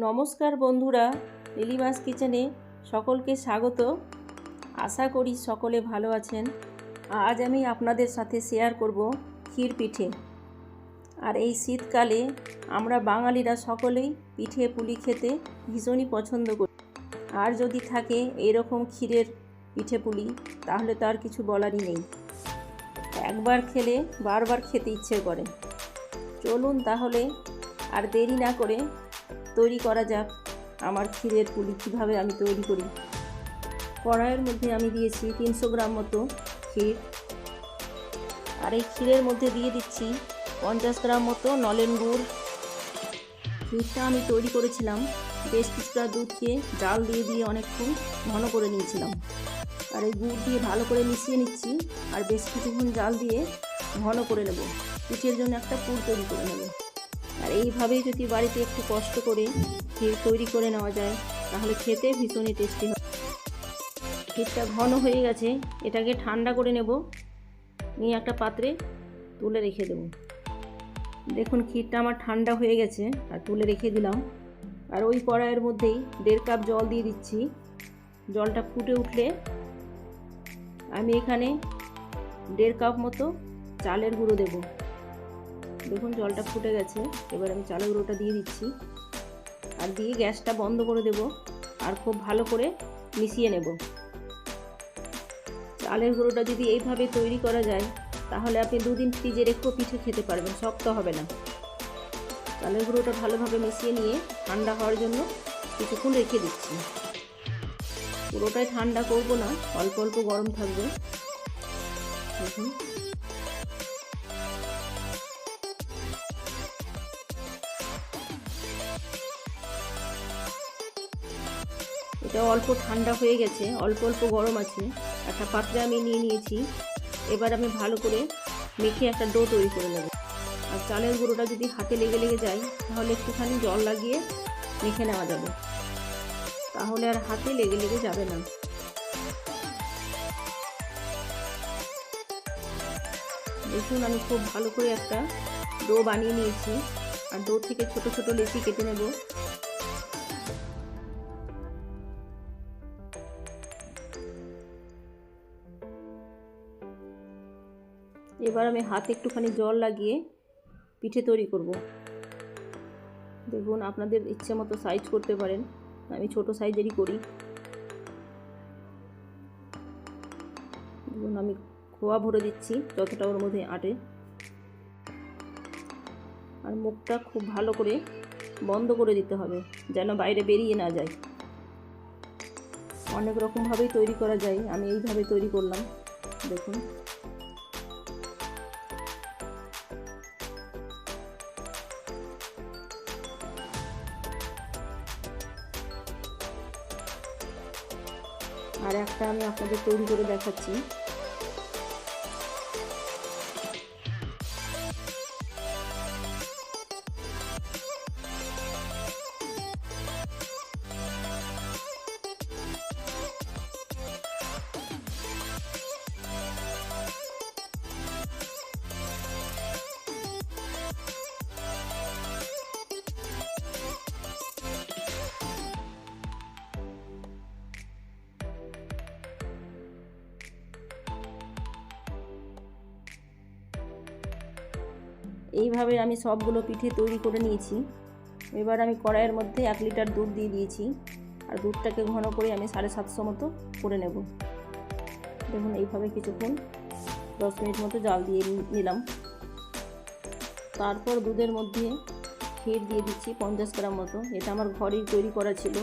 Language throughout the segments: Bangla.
নমস্কার বন্ধুরা লিলিমাস কিচেনে সকলকে স্বাগত। আশা করি সকলে ভালো আছেন। আজ আমি আপনাদের সাথে শেয়ার করব ক্ষীর পিঠে। আর এই শীতকালে আমরা বাঙালিরা সকলেই পিঠে পুলি খেতে ভীষণই পছন্দ করি। আর যদি থাকে এরকম ক্ষীরের পিঠে পুলি, তাহলে তো আর কিছু বলারই নেই। একবার খেলে বারবার খেতে ইচ্ছে করে। চলুন তাহলে আর দেরি না করে তৈরি করা যাক। আমার ক্ষীরের পুলি কীভাবে আমি তৈরি করি? কড়াইয়ের মধ্যে আমি দিয়েছি তিনশো গ্রাম মতো ক্ষীর। আর এই ক্ষীরের মধ্যে দিয়ে দিচ্ছি পঞ্চাশ গ্রাম মতো নলেন গুড়। ক্ষীরটা আমি তৈরি করেছিলাম। বেশ কিছুটা দুধকে জাল দিয়ে দিয়ে অনেকক্ষণ ঘন করে নিয়েছিলাম। আর এই গুড় দিয়ে ভালো করে মিশিয়ে নিচ্ছি আর বেশ কিছুক্ষণ জাল দিয়ে ঘন করে নেব। পিঠের জন্য একটা পুর তৈরি করে নেব। আর এইভাবেই যদি বাড়িতে একটু কষ্ট করে ক্ষীর তৈরি করে নেওয়া যায়, তাহলে খেতে ভীষণই টেস্টি হয়। ক্ষীরটা ঘন হয়ে গেছে, এটাকে ঠান্ডা করে নেব। নিয়ে একটা পাত্রে তুলে রেখে দেব। দেখুন, ক্ষীরটা আমার ঠান্ডা হয়ে গেছে, আর তুলে রেখে দিলাম। আর ওই কড়াইয়ের মধ্যেই দেড় কাপ জল দিয়ে দিচ্ছি। জলটা ফুটে উঠলে আমি এখানে দেড় কাপ মতো চালের গুঁড়ো দেবো। দেখুন জলটা ফুটে গেছে। এবার আমি চালের গুঁড়োটা দিয়ে দিচ্ছি। আর দিয়ে গ্যাসটা বন্ধ করে দেব আর খুব ভালো করে মিশিয়ে নেব। চালের গুঁড়োটা যদি এইভাবে তৈরি করা যায়, তাহলে আপনি দুদিন ফ্রিজে রেখেও পিঠে খেতে পারবেন, শক্ত হবে না। চালের গুঁড়োটা ভালোভাবে মিশিয়ে নিয়ে ঠান্ডা হওয়ার জন্য কিছুক্ষণ রেখে দিচ্ছি। পুরোটাই ঠান্ডা করব না, অল্প অল্প গরম থাকবে। দেখুন। এটা অল্প ঠান্ডা হয়ে গেছে, অল্প অল্প গরম আছে। একটা পাত্রে আমি নিয়ে নিয়েছি। এবার আমি ভালো করে মেখে একটা ডো তৈরি করে নেব। আর চালের গুঁড়োটা যদি হাতে লেগে লেগে যায়, তাহলে একটুখানি জল লাগিয়ে মেখে নেওয়া যাবে। তাহলে আর হাতে লেগে লেগে যাবে না। দেখুন, আমি খুব ভালো করে একটা ডো বানিয়ে নিয়েছি। আর ডো থেকে ছোট ছোট লেচি কেটে নেব। এবার আমি হাতে একটুখানি জল লাগিয়ে পিঠে তৈরি করব। দেখুন, আপনাদের ইচ্ছে মতো সাইজ করতে পারেন। আমি ছোট সাইজেরই করি। দেখুন, আমি খোয়া ভরে দিচ্ছি যতটা ওর মধ্যে আটে। আর মুখটা খুব ভালো করে বন্ধ করে দিতে হবে, যেন বাইরে বেরিয়ে না যায়। অনেক রকমভাবেই তৈরি করা যায়। আমি এইভাবে তৈরি করলাম। দেখুন। আর একটা আমি আপনাদের তৈরি করে দেখাচ্ছি। এইভাবে আমি সবগুলো পিঠে তৈরি করে নিয়েছি। এবার আমি কড়াইয়ের মধ্যে এক লিটার দুধ দিয়ে দিয়েছি। আর দুধটাকে ঘন করে আমি সাড়ে সাতশো মতো করে নেব। দেখুন, এইভাবে কিছুক্ষণ দশ মিনিট মতো জাল দিয়ে নিলাম। তারপর দুধের মধ্যে ক্ষীর দিয়ে দিচ্ছি পঞ্চাশ গ্রাম মতো। এটা আমার ঘরেই তৈরি করা ছিল।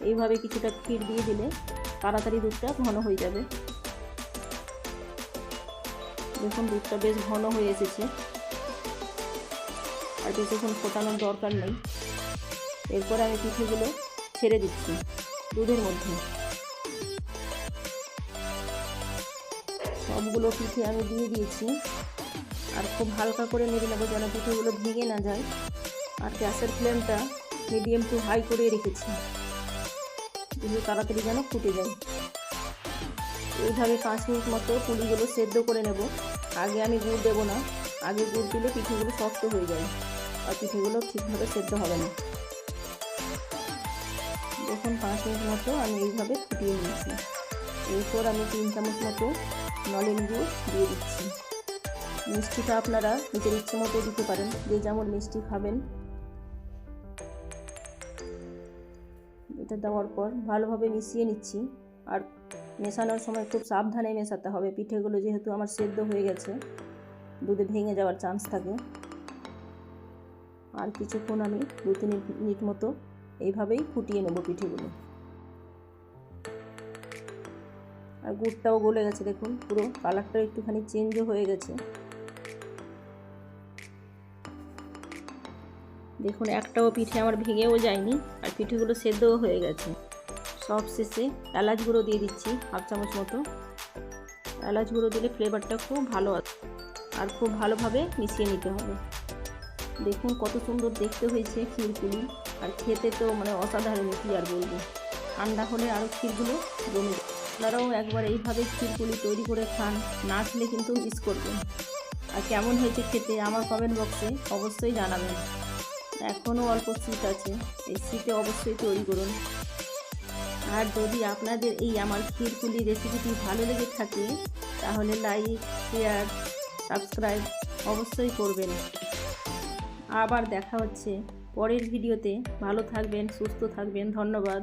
এইভাবে কিছুটা ক্ষীর দিয়ে দিলে তাড়াতাড়ি দুধটা ঘন হয়ে যাবে। দেখুন, দুধটা বেশ ঘন হয়ে এসেছে। আর বেশিক্ষণ ফোটানোর দরকার নেই। এরপরে আমি পিঠেগুলো ছেড়ে দিচ্ছি দুধের মধ্যে। সবগুলো পিঠে আমি দিয়ে দিয়েছি। আর খুব হালকা করে নেড়ে নেব যেন পিঠেগুলো ভেঙে না যায়। আর গ্যাসের ফ্লেমটা মিডিয়াম টু হাই করে রেখেছি। কিন্তু তাড়াতাড়ি যেন ফুটে যায়। এইভাবে পাঁচ মিনিট মতো পুলিগুলো সেদ্ধ করে নেব। আগে আমি গুড় দেবো না। আগে গুড় দিলে পিঠেগুলো শক্ত হয়ে যায়। আর পিঠেগুলো ঠিকভাবে সেদ্ধ হবে না। দেখুন, পাঁচ মিনিট মতো আমি এইভাবে ফুটিয়ে নিয়েছি। এরপর আমি তিন চামচ মতো নলেন গুড় দিয়ে দিচ্ছি। মিষ্টিটা আপনারা নিজের ইচ্ছে মতো দিতে পারেন, যে যেমন মিষ্টি খাবেন। এটা দেওয়ার পর ভালোভাবে মিশিয়ে নিচ্ছি। আর মেশানোর সময় খুব সাবধানে মেশাতে হবে। পিঠেগুলো যেহেতু আমার সেদ্ধ হয়ে গেছে, দুধে ভেঙে যাওয়ার চান্স থাকে। আর কিছুক্ষণ আমি দু তিন মিনিট মতো এইভাবেই ফুটিয়ে নেব পিঠেগুলো। আর গুড়টাও গলে গেছে দেখুন, পুরো কালারটা একটুখানি চেঞ্জও হয়ে গেছে। দেখুন, একটাও পিঠে আমার ভেঙেও যায়নি আর পিঠেগুলো সেদ্ধও হয়ে গেছে। সব শেষে এলাচ গুঁড়ো দিয়ে দিচ্ছি হাফ চামচ মতো। এলাচ গুঁড়ো দিলে ফ্লেভারটা খুব ভালো আছে আর খুব ভালোভাবে মিশিয়ে নিতে হবে। দেখুন কত সুন্দর দেখতে হয়েছে ক্ষীরগুলি আর খেতে তো মানে অসাধারণ কী আর বলব। ঠান্ডা হলে আরও ক্ষীরগুলো জমে আপনারাও একবার এইভাবে ক্ষীরগুলি তৈরি করে খান, না খেলে কিন্তু মিস করবেন। আর কেমন হয়েছে খেতে আমার কমেন্ট বক্সে অবশ্যই জানাবেন। এখনও অল্প শীত আছে, এই শীতে অবশ্যই তৈরি করুন। আর যদি আপনাদের এই আমার ক্ষীরপুলি রেসিপিটি ভালো লেগে থাকে, তাহলে লাইক শেয়ার সাবস্ক্রাইব অবশ্যই করবেন। আবার দেখা হচ্ছে পরের ভিডিওতে। ভালো থাকবেন সুস্থ থাকবেন ধন্যবাদ।